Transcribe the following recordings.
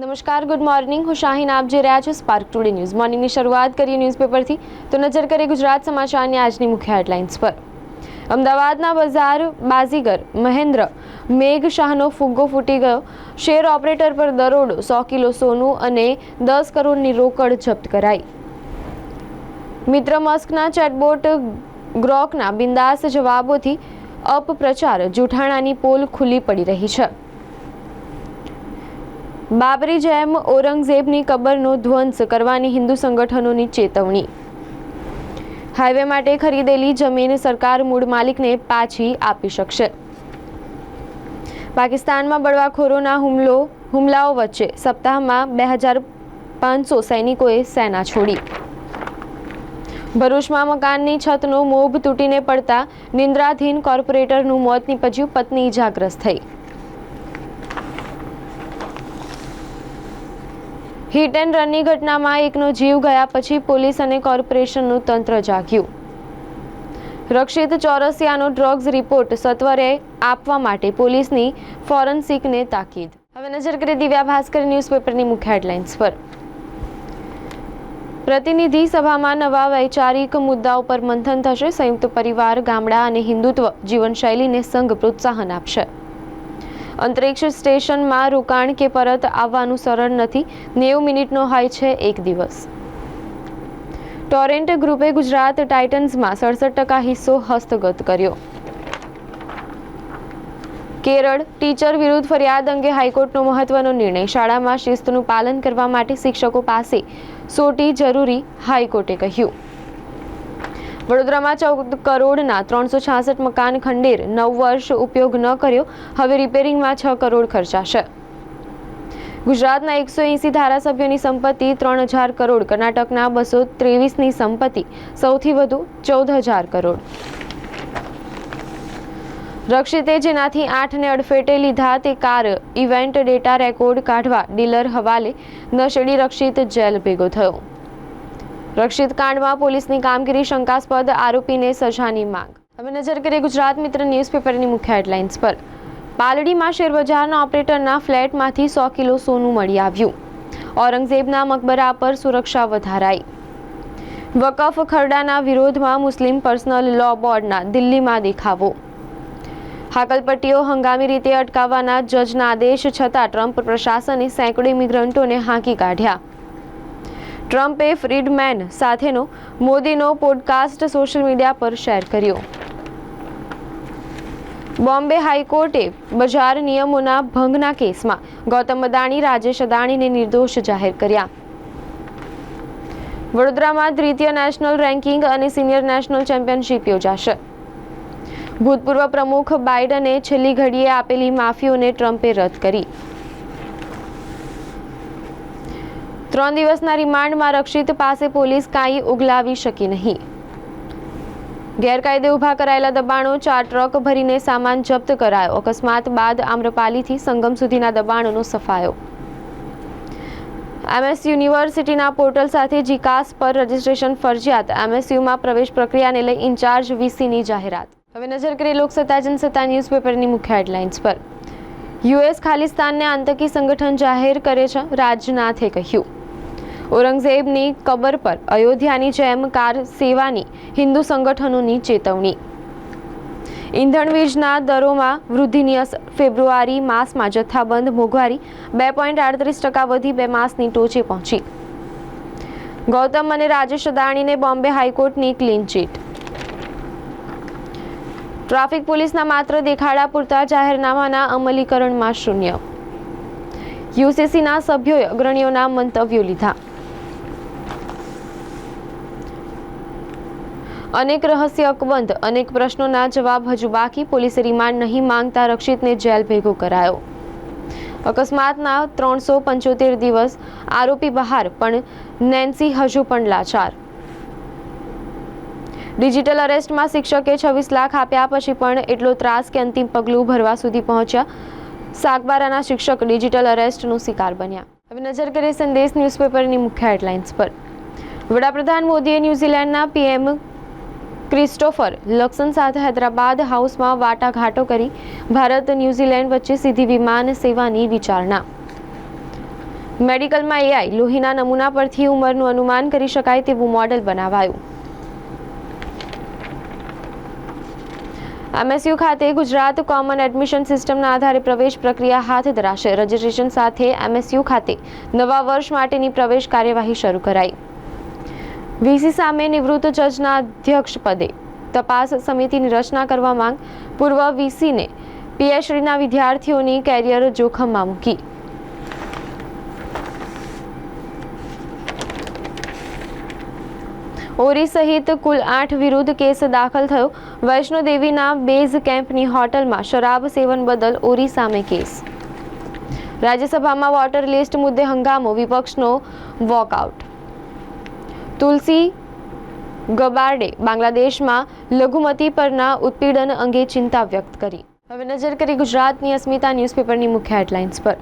નમસ્કાર good morning હું શાહીન આપ જે રહ્યા છો સ્પાર્ક ટુડે ન્યૂઝ મોર્નિંગની શરૂઆત કરીએ ન્યૂઝપેપરથી તો નજર કરીએ ગુજરાત સમાચારની આજની મુખ્ય હેડલાઇન્સ પર. અમદાવાદના બજાર બાઝીગર મહેન્દ્ર મેઘ શાહનો ફુગ્ગો ફૂટી ગયો. શેર ઓપરેટર પર દરોડો, સો કિલો સોનું અને દસ કરોડની રોકડ જપ્ત કરાઈ. મિત્ર મસ્કના ચેટબોટ ગ્રોકના બિંદાસ જવાબોથી અપપ્રચાર. જૂઠાણાની પોલ ખુલ્લી પડી રહી છે. બાબરી જેમ ઔરંગઝેબની કબરનો ધ્વંસ કરવાની હિન્દુ સંગઠનોની ચેતવણી. હાઈવે માટે ખરીદેલી જમીન સરકાર મૂળ માલિકને પાછી આપી શકશે. પાકિસ્તાનમાં બળવાખોરોના હુમલો, હુમલાઓ વચ્ચે સપ્તાહમાં બે હજાર પાંચસો સૈનિકોએ સેના છોડી. ભરૂચમાં મકાનની છતનો મોભ તૂટીને પડતા નિંદ્રાધીન કોર્પોરેટરનું મોત નીપજ્યું પત્ની ઇજાગ્રસ્ત થઈ. હિટ એન્ડ રનની ઘટનામાં એકનો જીવ ગયા પછી પોલીસ અને કોર્પોરેશનનું તંત્ર જાગ્યું. રક્ષિત ચોરસિયાનો ડ્રગ્સ રિપોર્ટ સત્વરે આપવા માટે પોલીસની ફોરેન્સિકને તાકીદ. હવે નજર કરીએ દિવ્યા ભાસ્કર ન્યૂઝપેપરની મુખ્ય હેડલાઇન્સ પર. પ્રતિનિધિ સભામાં નવા વૈચારિક મુદ્દાઓ પર મંથન થશે. સંયુક્ત પરિવાર, ગામડા અને હિન્દુત્વ જીવનશૈલીને સંઘ પ્રોત્સાહન આપશે. અંતરિક્ષ સ્ટેશનમાં રોકાણ કે પરત આવવાનું સરળ નથી. નેવું મિનિટનો હોય છે એક દિવસ. ટોરેન્ટ ગ્રુપે ગુજરાત ટાઇટન્સમાં સડસઠ ટકા હિસ્સો હસ્તગત કર્યો. કેરળ ટીચર વિરુદ્ધ ફરિયાદ અંગે હાઈકોર્ટનો મહત્વનો નિર્ણય. શાળામાં શિસ્તનું પાલન કરવા માટે શિક્ષકો પાસે સોટી જરૂરી હાઈકોર્ટે કહ્યું. વડોદરામાં ચૌદ કરોડના ત્રણસો છાસઠ મકાન ખંડેર નવ વર્ષ ઉપયોગ ન કર્યો. હવે રિપેરિંગમાં છ કરોડ ખર્ચાશે. ગુજરાતના એકસો એંસી ધારાસભ્યોની સંપત્તિ ત્રણ હજાર કરોડ, કર્ણાટકના બસો ત્રેવીસની સંપત્તિ સૌથી વધુ ચૌદ હજાર કરોડ. રક્ષિતે જેનાથી આઠને અડફેટે લીધા તે કાર, ઇવેન્ટ ડેટા રેકોર્ડ કાઢવા ડીલર હવાલે નશેડી રક્ષિત જેલ ભેગો થયો. રક્ષિત કાંડમાં પોલીસની કામગીરી શંકાસ્પદ આરોપીને સજાની માંગ. હવે નજર કરીએ ગુજરાત મિત્ર ન્યૂઝપેપરની મુખ્ય હેડલાઇન્સ પર. પાલડીમાં શેરબજારના ઓપરેટરના ફ્લેટમાંથી સો કિલો સોનું મળી આવ્યું. ઔરંગઝેબના મકબરા પર સુરક્ષા વધારાઈ. વકફ ખરડાના વિરોધમાં મુસ્લિમ પર્સનલ લો બોર્ડના દિલ્હીમાં દેખાવો. હાકલપટ્ટીઓ હંગામી રીતે અટકાવવાના જજના આદેશ છતાં ટ્રમ્પ પ્રશાસને સેંકડો ઇમિગ્રન્ટોને હાંકી કાઢ્યા. ટ્રમ્પે ફ્રીડમેન સાથેનો મોદીનો પોડકાસ્ટ સોશિયલ મીડિયા પર શેર કર્યો. બોમ્બે હાઈકોર્ટે બજાર નિયમોના ભંગના કેસમાં ગૌતમ અદાણી, રાજેશ અદાણીને નિર્દોષ જાહેર કર્યા. વડોદરામાં દ્વિતીય નેશનલ રેન્કિંગ અને સિનિયર નેશનલ ચેમ્પિયનશિપ યોજાશે. ભૂતપૂર્વ પ્રમુખ બાઇડને છેલ્લી ઘડીએ આપેલી માફીઓને ટ્રમ્પે રદ કરી. ત્રણ દિવસના રિમાન્ડમાં રક્ષિત પાસે પોલીસ કાંઈ ઉગલાવી શકી નહીં. ગેરકાયદે ઊભા કરાયેલા દબાણો, ચાર ટ્રક ભરીને સામાન જપ્ત કરાયો. અકસ્માત બાદ આમ્રપાલીથી સંગમ સુધીના દબાણોનો સફાયો. એમએસ યુનિવર્સિટીના પોર્ટલ સાથે જીકાસ પર રજીસ્ટ્રેશન ફરજિયાત. એમએસયુમાં પ્રવેશ પ્રક્રિયાને લઈ ઇન્ચાર્જ વીસીની જાહેરાત. હવે નજર કરીએ લોકસત્તા, જનસત્તા ન્યૂઝપેપરની મુખ્ય હેડલાઇન્સ પર. યુએસ ખાલિસ્તાનને આતંકી સંગઠન જાહેર કરે છે, રાજનાથે કહ્યું. ઔરંગઝેબની કબર પર અયોધ્યાની જેમ કાર સેવાની હિન્દુ સંગઠનોની ચેતવણી. ઇંધણ વીજના દરોમાં વૃદ્ધિની અસર ફેબ્રુઆરી માસમાં જથ્થાબંધ મોંઘવારી બે પોઈન્ટ આડત્રીસ ટકા વધી બે માસની ટોચે પહોંચી. ગૌતમ અને રાજેશ અદાણીને બોમ્બે હાઈકોર્ટની ક્લીન ચીટ. ટ્રાફિક પોલીસના માત્ર દેખાડા પૂરતા જાહેરનામાના અમલીકરણમાં શૂન્ય. યુસીસીના સભ્યોએ અગ્રણીઓના મંતવ્યો લીધા. અનેક રહસ્ય અકબંધ, અનેક પ્રશ્નોના જવાબ હજુ બાકી. પોલીસે રિમાન્ડ નહીં માંગતા રક્ષિતને જેલ ભેગો કરાયો. અકસ્માતના ત્રણસો પંચોતેર દિવસ આરોપી બહાર, પણ નેન્સી હજુ પણ લાચાર. ડિજિટલ અરેસ્ટમાં શિક્ષકે છવ્વીસ લાખ આપ્યા પછી પણ એટલો ત્રાસ કે અંતિમ પગલું ભરવા સુધી પહોંચ્યા સાગબારાના શિક્ષક ડિજિટલ અરેસ્ટનો શિકાર બન્યા. હવે નજર કરીએ સંદેશ ન્યૂઝપેપરની મુખ્ય હેડલાઇન્સ પર. વડાપ્રધાન મોદીએ ન્યૂઝીલેન્ડના પીએમ ક્રિસ્ટોફર લક્સન સાથે હૈદરાબાદ હાઉસમાં વાટાઘાટો કરી ભારત ન્યૂઝીલેન્ડ વચ્ચે સીધી વિમાન સેવાની વિચારણા. મેડિકલમાં એઆઈ લોહીના નમૂના પરથી ઉંમરનું અનુમાન કરી શકાય તેવું મોડેલ બનાવાયું. એમએસયુ ખાતે ગુજરાત કોમન એડમિશન સિસ્ટમના આધારે પ્રવેશ પ્રક્રિયા હાથ ધરાશે. રજિસ્ટ્રેશન સાથે એમએસયુ ખાતે નવા વર્ષ માટેની પ્રવેશ કાર્યવાહી શરૂ કરાઈ. વીસી સામે નિવૃત્ત જજના અધ્યક્ષ પદે તપાસ સમિતિની રચના કરવા માંગ પૂર્વ વીસીને. પીએચડીના વિદ્યાર્થીઓની કેરિયર જોખમમાં મૂકી. ઓરી સહિત કુલ આઠ વિરુદ્ધ કેસ દાખલ થયો. વૈષ્ણોદેવીના બેઝ કેમ્પની હોટલમાં શરાબ સેવન બદલ ઓરી સામે કેસ. રાજ્યસભામાં વોટર લિસ્ટ મુદ્દે હંગામો, વિપક્ષનો વોકઆઉટ. તુલસી ગબાર્ડે બાંગ્લાદેશમાં લઘુમતી પરના ઉત્પીડન અંગે ચિંતા વ્યક્ત કરી. હવે નજર કરી ગુજરાતની અસ્મિતા ન્યૂઝપેપરની મુખ્ય હેડલાઇન્સ પર.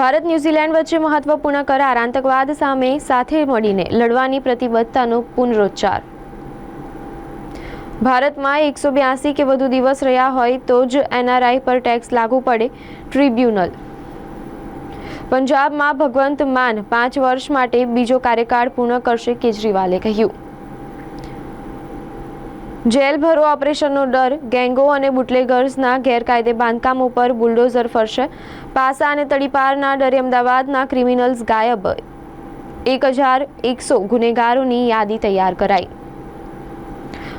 ભારત ન્યૂઝીલેન્ડ વચ્ચે મહત્વપૂર્ણ કરાર આતંકવાદ સામે સાથે મળીને લડવાની પ્રતિબદ્ધતાનો પુનરોચ્ચાર. ભારતમાં એકસો બ્યાસી કે વધુ દિવસ રહ્યા હોય તો જ એનઆરઆઈ પર ટેક્સ લાગુ પડે ટ્રિબ્યુનલ. પંજાબમાં ભગવંત માન પાંચ વર્ષ માટે બીજો કાર્યકાળ પૂર્ણ કરશે કેજરીવાલે કહ્યું. જેલ ભરો ઓપરેશનનો ડર, ગેંગો અને બુટલેગર્સના ગેરકાયદે બાંધકામ ઉપર બુલડોઝર ફરશે. પાસા અને તડીપારના ડરે અમદાવાદના ક્રિમિનલ્સ ગાયબ. એક હજાર એકસો ગુનેગારોની યાદી તૈયાર કરાઈ.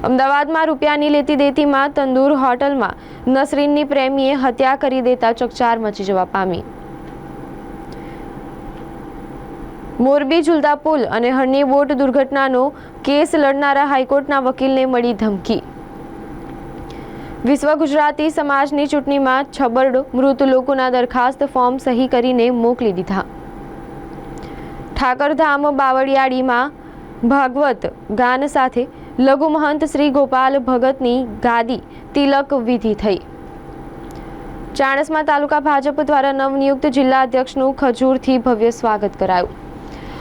અમદાવાદમાં રૂપિયાની લેતી દેતીમાં તંદૂર હોટલમાં નસરીનની પ્રેમીએ હત્યા કરી દેતા ચકચાર મચી જવા પામી. મોરબી ઝુલતા પુલ અને હરણી બોટ દુર્ઘટનાનો કેસ લડનારા હાઈકોર્ટના વકીલને મળી ધમકી. વિશ્વ ગુજરાતી સમાજની ચૂંટણીમાં છબરડો મૃત લોકોના દરખાસ્ત ફોર્મ સહી કરીને મોકલી દીધા. ઠાકરધામ બાવળિયાળીમાં ભાગવત ગાન સાથે લઘુ મહંત શ્રી ગોપાલ ભગતની ગાદી તિલક વિધિ થઈ. ચાણસમા તાલુકા ભાજપ દ્વારા નવનિયુક્ત જિલ્લા અધ્યક્ષનું ખજૂરથી ભવ્ય સ્વાગત કરાયું.